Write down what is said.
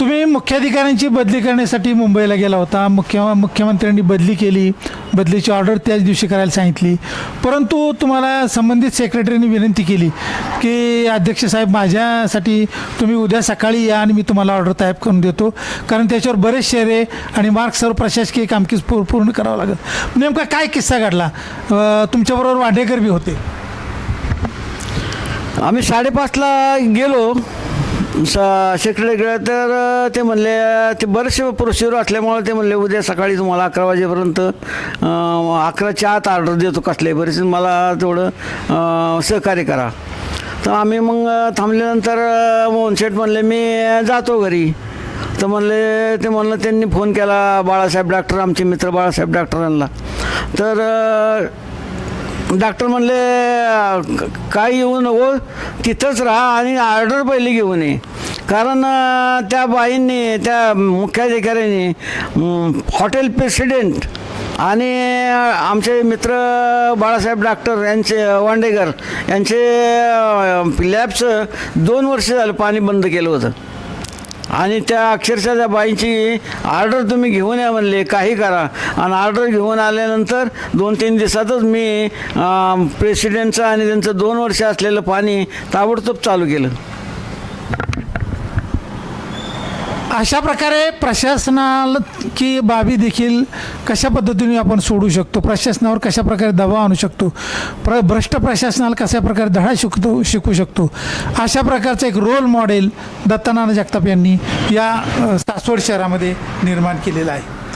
तुम्ही मुख्याधिकाऱ्यांची बदली करण्यासाठी मुंबईला गेला होता. मुख्य मुख्यमंत्र्यांनी बदली केली. बदलीची ऑर्डर त्याच दिवशी करायला सांगितली. परंतु तुम्हाला संबंधित सेक्रेटरीने विनंती केली की अध्यक्ष साहेब माझ्यासाठी तुम्ही उद्या सकाळी या आणि मी तुम्हाला ऑर्डर तयार करून देतो. कारण त्याच्यावर बरेच शेरे आणि मार्क सर्व प्रशासकीय कामकीज पूर पूर्ण करावं लागेल. नेमका काय किस्सा घडला? तुमच्याबरोबर वाडेकर बी होते. आम्ही साडेपाचला गेलो. स गेलं तर ते म्हणले ते बरेचसे प्रोसिजर असल्यामुळे ते म्हणले उद्या सकाळी तुम्हाला अकरा वाजेपर्यंत अकराच्या आत ऑर्डर देतो कसल्याही बरेच मला तेवढं सहकार्य करा. तर आम्ही मग थांबल्यानंतर मोहनशेठ म्हणले मी जातो घरी. तर म्हणले ते म्हणलं त्यांनी फोन केला बाळासाहेब डॉक्टर आमचे मित्र बाळासाहेब डॉक्टरांना तर डॉक्टर म्हणले काय येऊ नको तिथंच राहा आणि ऑर्डर पहिली घेऊन ये. कारण त्या बाईंनी त्या मुख्याधिकाऱ्यांनी हॉटेल प्रेसिडेंट आणि आमचे मित्र बाळासाहेब डॉक्टर यांचे वांडेकर यांचे लॅबचं दोन वर्ष झालं पाणी बंद केलं होतं. आणि त्या अक्षरशः त्या बाईंची ऑर्डर तुम्ही घेऊन या म्हणले काही करा. आणि ऑर्डर घेऊन आल्यानंतर दोन तीन दिवसातच मी प्रेसिडेंटचं आणि त्यांचं दोन वर्ष असलेलं पाणी ताबडतोब चालू केलं. अशा प्रकारे प्रशासनाची की बाबी देखील कशा पद्धतीने आपण सोडू शकतो? प्रशासनावर कशा प्रकारे दबाव आणू शकतो? प्र भ्रष्ट प्रशासनाला कशा प्रकारे धडा शिकतो शिकू शकतो? अशा प्रकारचं एक रोल मॉडेल दत्तानाना जगताप यांनी या सासवड शहरामध्ये निर्माण केलेलं आहे.